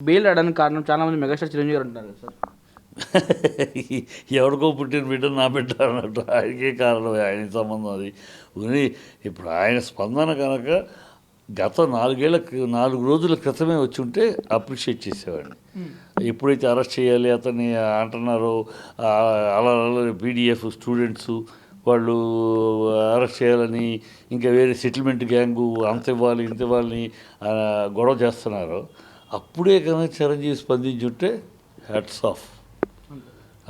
Bail రావడానికి కారణం చాలా మంది మెగాస్టార్ చిరంజీవి గారు కదా సార్ ఎవరికో పుట్టిన బిడ్డ నా బిడ్డ అన్నట్టు ఆయనకే కారణం ఆయన సంబంధం అది. ఉని ఇప్పుడు ఆయన స్పందన కనుక గత నాలుగేళ్ళ నాలుగు రోజుల క్రితమే వచ్చి ఉంటే అప్రిషియేట్ చేసేవాడిని. ఎప్పుడైతే అరెస్ట్ చేయాలి అతన్ని అంటున్నారో అలా పీడిఎఫ్ స్టూడెంట్స్ వాళ్ళు అరెస్ట్ చేయాలని ఇంకా వేరే సెటిల్మెంట్ గ్యాంగు అంత ఇవ్వాలి ఇంత ఇవ్వాలని గొడవ చేస్తున్నారు అప్పుడే కనుక చిరంజీవి స్పందించుంటే హ్యాట్స్ ఆఫ్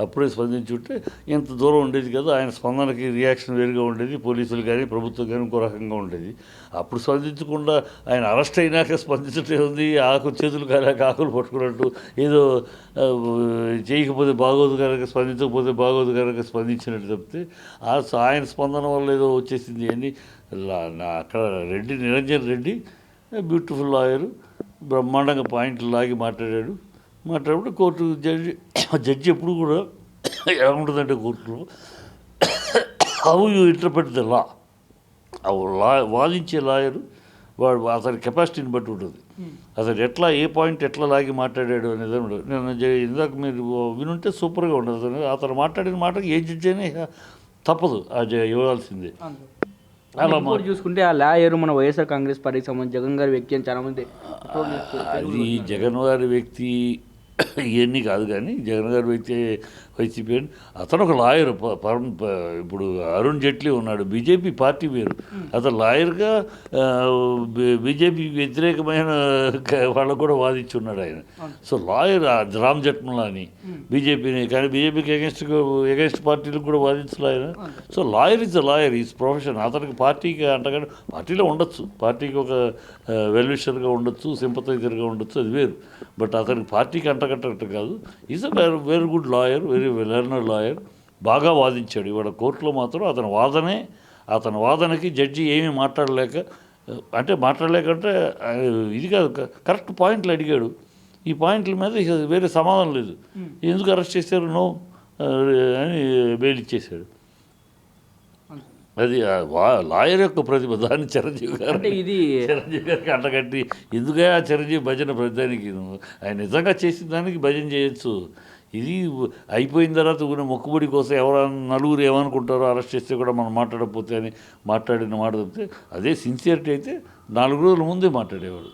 అప్పుడే స్పందించుంటే ఇంత దూరం ఉండేది కదా ఆయన స్పందనకి రియాక్షన్ వేరుగా ఉండేది పోలీసులు కానీ ప్రభుత్వం కానీ ఇంకో రకంగా ఉండేది. అప్పుడు స్పందించకుండా ఆయన అరెస్ట్ అయినాక స్పందించటే ఉంది ఆకు చేతులు కాలేక ఆకులు పట్టుకున్నట్టు ఏదో చేయకపోతే బాగోదు కనుక స్పందించకపోతే బాగోదు కనుక స్పందించినట్టు తప్పితే ఆ ఆయన స్పందన వల్ల ఏదో వచ్చేసింది అని నా అక్కడ రెడ్డి నిరంజన్ రెడ్డి బ్యూటిఫుల్ లాయరు. బ్రహ్మాండంగా పాయింట్లు లాగి మాట్లాడాడు. మాట్లాడినప్పుడు కోర్టు జడ్జి జడ్జి ఎప్పుడు కూడా ఎలా ఉంటుందంటే కోర్టులో how you interpret the law law వాదించే lawyer వాడు అతని కెపాసిటీని బట్టి ఉంటుంది. అతను ఎట్లా ఏ పాయింట్ ఎట్లా లాగి మాట్లాడాడు అనేది ఉండదు. నేను ఇందాక మీరు వినుంటే సూపర్గా ఉండదు. అతను అతను మాట్లాడిన మాటకి ఏ జడ్జి అయినా తప్పదు. ఆ జ- ఇవ్వాల్సిందే. ఇంకోటి చూసుకుంటే ఆ లాయర్ మన వైఎస్ఆర్ కాంగ్రెస్ పార్టీకి సంబంధించి జగన్ గారి వ్యక్తి అని చాలా మంది ట్రోల్ చేస్తారు. అది జగన్ గారి వ్యక్తి ఇవన్నీ కాదు కానీ జగన్ గారి వ్యక్తి వైసీపీ అని అతను ఒక లాయర్. ప- పరం- ప- ఇప్పుడు అరుణ్ జైట్లీ ఉన్నాడు. బీజేపీ పార్టీ వేరు. అతను లాయర్గా బీజేపీ వ్యతిరేకమైన వాళ్ళకు కూడా వాదించి ఉన్నాడు ఆయన సో లాయర్ రామ్ జట్మలాని బీజేపీని కానీ బీజేపీకి ఎగెన్స్ట్ ఎగెన్స్ట్ పార్టీలకు కూడా వాదించలే ఆయన. So lawyer is the lawyer. Is profession అతనికి పార్టీకి అంటగానే పార్టీలో ఉండొచ్చు. పార్టీకి ఒక వెల్విషర్గా ఉండొచ్చు సింపతైజర్గా ఉండొచ్చు. అది వేరు. బట్ అతనికి పార్టీకి అంటగట్టట్టు కాదు. Is a very very good lawyer very learner lawyer బాగా వాదించాడు. ఇవాళ కోర్టులో మాత్రం అతని వాదనే అతని వాదనకి జడ్జి ఏమీ మాట్లాడలేక అంటే మాట్లాడలేకంటే ఇది కాదు కరెక్ట్ పాయింట్లు అడిగాడు. ఈ పాయింట్ల మీద వేరే సమాధానం లేదు. ఎందుకు అరెస్ట్ చేశారు? నో అని బెయిల్ ఇచ్చేశాడు అది లాయర్ యొక్క ప్రతిభ దాన్ని చిరంజీవి గారు అంటే ఇది చిరంజీవి గారికి అంటగట్టి ఎందుకే ఆ చిరంజీవి భజన ప్రతిదానికి? ఆయన నిజంగా చేసిన దానికి భజన చేయొచ్చు. ఇది అయిపోయిన తర్వాత ఊరిన మొక్కుబడి కోసం ఎవరు నలుగురు ఏమనుకుంటారో అరెస్ట్ చేస్తే కూడా మనం మాట్లాడకపోతే అని మాట్లాడిన మాట తప్పితే అదే సిన్సియరిటీ అయితే నాలుగు రోజుల ముందే మాట్లాడేవాడు.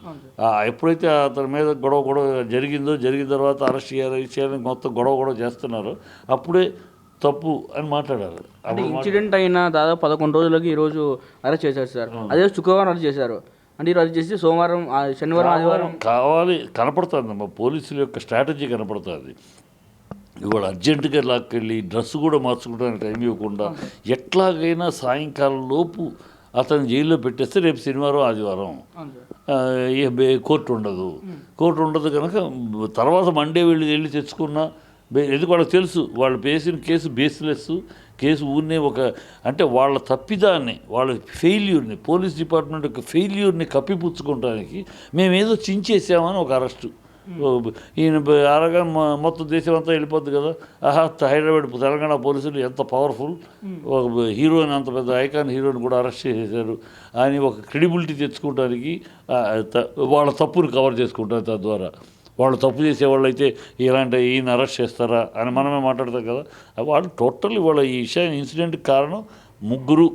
ఎప్పుడైతే అతని మీద గొడవ గొడవ జరిగిందో జరిగిన తర్వాత అరెస్ట్ చేయాలి చేయాలని మొత్తం గొడవ గొడవ చేస్తున్నారో అప్పుడే తప్పు అని మాట్లాడారు. అంటే ఇన్సిడెంట్ అయిన దాదాపు పదకొండు రోజులకి ఈ రోజు అరెస్ట్ చేశారు సార్. అదే శుక్రవారం అరెస్ట్ చేశారు. అంటే ఈరోజు చేసి సోమవారం ఆ, శనివారం ఆదివారం కావాలి కనపడుతుంది మా పోలీసుల యొక్క స్ట్రాటజీ కనపడుతుంది. ఇవాళ అర్జెంటుగా లాక్కెళ్ళి డ్రెస్ కూడా మార్చుకోవడానికి టైం ఇవ్వకుండా ఎట్లాగైనా సాయంకాలం లోపు అతను జైల్లో పెట్టేస్తే రేపు శనివారం ఆదివారం. కోర్టు ఉండదు. కోర్టు ఉండదు కనుక తర్వాత మండే వెళ్ళి వెళ్ళి తెచ్చుకున్నా ఎందుకు వాళ్ళకి తెలుసు? వాళ్ళు వేసిన కేసు బేస్లెస్. కేసు ఊరినే ఒక అంటే వాళ్ళ తప్పిదాన్ని వాళ్ళ ఫెయిల్యూర్ని పోలీస్ డిపార్ట్మెంట్ యొక్క ఫెయిల్యూర్ని కప్పిపుచ్చుకోవడానికి మేమేదో చించేసామని ఒక అరెస్టు. ఈయన అరగా మొత్తం దేశం అంతా వెళ్ళిపోద్ది కదా. ఆహా హైదరాబాద్ తెలంగాణ పోలీసులు ఎంత పవర్ఫుల్ ఒక హీరోని అంత పెద్ద ఐకాన్ హీరోని కూడా అరెస్ట్ చేసేసారు అని ఒక క్రెడిబిలిటీ తెచ్చుకోవడానికి త- వాళ్ళ తప్పును కవర్ చేసుకుంటారు తద్వారా. వాళ్ళు తప్పు చేసేవాళ్ళు అయితే ఇలాంటి ఈయన అరెస్ట్ చేస్తారా అని మనమే మాట్లాడతాం కదా. వాళ్ళు టోటల్ వాళ్ళ ఈ విషయాన్ని ఇన్సిడెంట్ కారణం ముగ్గురు.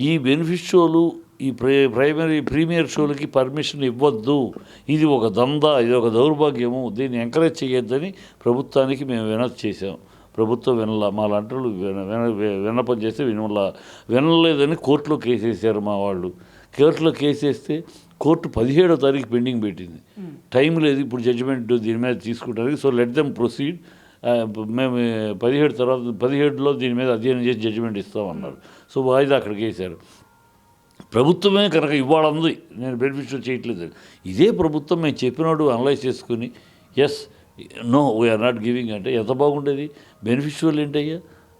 ఈ బెనిఫిట్ షోలు ఈ ప్రైమరీ ప్రీమియర్ షోలకి పర్మిషన్ ఇవ్వద్దు. ఇది ఒక దందా ఇది ఒక దౌర్భాగ్యము. దీన్ని ఎంకరేజ్ చేయొద్దని ప్రభుత్వానికి మేము వినతి చేసాం ప్రభుత్వం వినలా మా లాంటి వాళ్ళు విన విన్నపం చేస్తే వినలా వినలేదని కోర్టులో కేసేసారు మా వాళ్ళు. కోర్టులో కేసేస్తే కోర్టు పదిహేడో తారీఖు పెండింగ్ పెట్టింది. టైం లేదు ఇప్పుడు జడ్జిమెంట్ దీని మీద తీసుకుంటానికి సో లెట్ దెమ్ ప్రొసీడ్. మేము పదిహేడు తర్వాత పదిహేడులో దీని మీద అధ్యయనం చేసి జడ్జిమెంట్ ఇస్తామన్నారు. సో వాయిదా అక్కడికి వేశారు ప్రభుత్వమే కనుక ఇవ్వాలంది నేను బెనిఫిషియల్ చేయట్లేదు. ఇదే ప్రభుత్వం మేము చెప్పినాడు అనలైజ్ చేసుకుని yes no we're not giving అంటే ఎంత బాగుండేది? బెనిఫిషియల్ ఏంటయ్యా?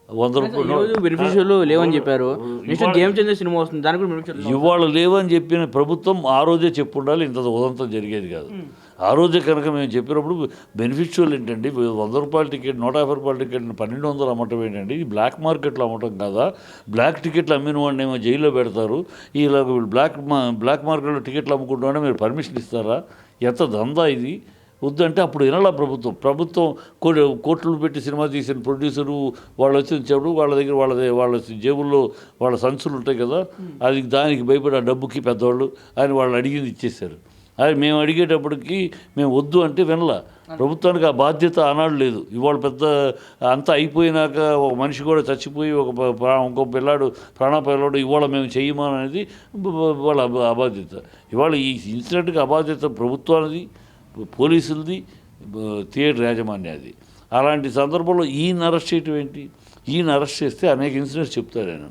వంద రూపాయలు బెనిఫిషియల్ లేవని చెప్పారు. గేమ్ చేంజర్ సినిమా వస్తుంది. దానికి కూడా ఇవాళ లేవని చెప్పిన ప్రభుత్వం ఆ రోజే చెప్పుండాలి. ఇంత ఉదంతం జరిగేది కాదు. ఆ రోజే కనుక మేము చెప్పినప్పుడు బెనిఫిషియల్ ఏంటండి వంద రూపాయల టికెట్ నూట యాభై రూపాయల టికెట్ పన్నెండు వందలు అమ్మటం ఏంటండి ఇది బ్లాక్ మార్కెట్లో అమ్మటం కదా? బ్లాక్ టికెట్లు అమ్మిన వాడిని ఏమో జైల్లో పెడతారు. ఇలా బ్లాక్ మా బ్లాక్ మార్కెట్లో టికెట్లు అమ్ముకుంటామని మీరు పర్మిషన్ ఇస్తారా? ఎంత దందా ఇది? వద్దు అంటే అప్పుడు వినాల ప్రభుత్వం. ప్రభుత్వం కో- కోట్లు పెట్టి సినిమా తీసిన ప్రొడ్యూసరు వాళ్ళు వచ్చినప్పుడు వాళ్ళ దగ్గర వాళ్ళ వాళ్ళ జేబుల్లో వాళ్ళ సంచులు ఉంటాయి కదా? అది దానికి భయపడి ఆ డబ్బుకి పెద్దవాళ్ళు అని వాళ్ళు అడిగింది ఇచ్చేశారు. అది మేము అడిగేటప్పటికి మేము వద్దు అంటే వినలా. ప్రభుత్వానికి ఆ బాధ్యత ఆనాడు లేదు. ఇవాళ పెద్ద అంతా అయిపోయినాక ఒక మనిషి కూడా చచ్చిపోయి ఒక ఇంకో పిల్లాడు ప్రాణాపాయలోడు ఇవాళ మేము చెయ్యమా అనేది వాళ్ళ అబ- అబాధ్యత. ఇవాళ ఈ ఇన్సిడెంట్కి అబాధ్యత ప్రభుత్వానిది పోలీసులది థియేటర్ యాజమాన్యాది. అలాంటి సందర్భంలో ఈయన అరెస్ట్ చేయటం ఏంటి? ఈయన అరెస్ట్ చేస్తే అనేక ఇన్సిడెంట్స్ చెప్తారు ఆయన.